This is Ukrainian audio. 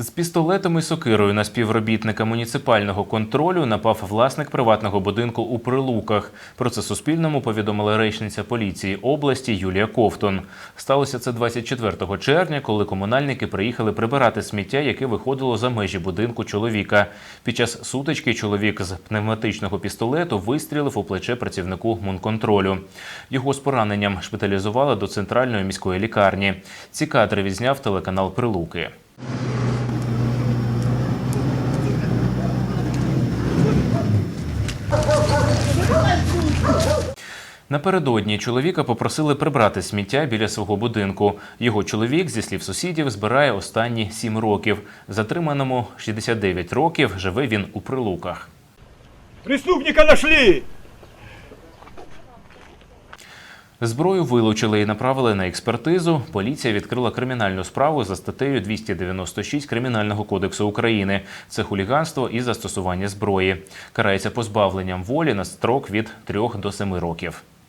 З пістолетом і сокирою на співробітника муніципального контролю напав власник приватного будинку у Прилуках. Про це Суспільному повідомила речниця поліції області Юлія Ковтун. Сталося це 24 червня, коли комунальники приїхали прибирати сміття, яке виходило за межі будинку чоловіка. Під час сутички чоловік з пневматичного пістолету вистрілив у плече працівнику мунконтролю. Його з пораненням шпиталізували до центральної міської лікарні. Ці кадри відзняв телеканал Прилуки. Напередодні чоловіка попросили прибрати сміття біля свого будинку. Його чоловік, зі слів сусідів, збирає останні сім років. Затриманому 69 років живе він у прилуках. Преступника нашли! Зброю вилучили і направили на експертизу. Поліція відкрила кримінальну справу за статтею 296 Кримінального кодексу України. Це хуліганство і застосування зброї. Карається позбавленням волі на строк від 3 до 7 років.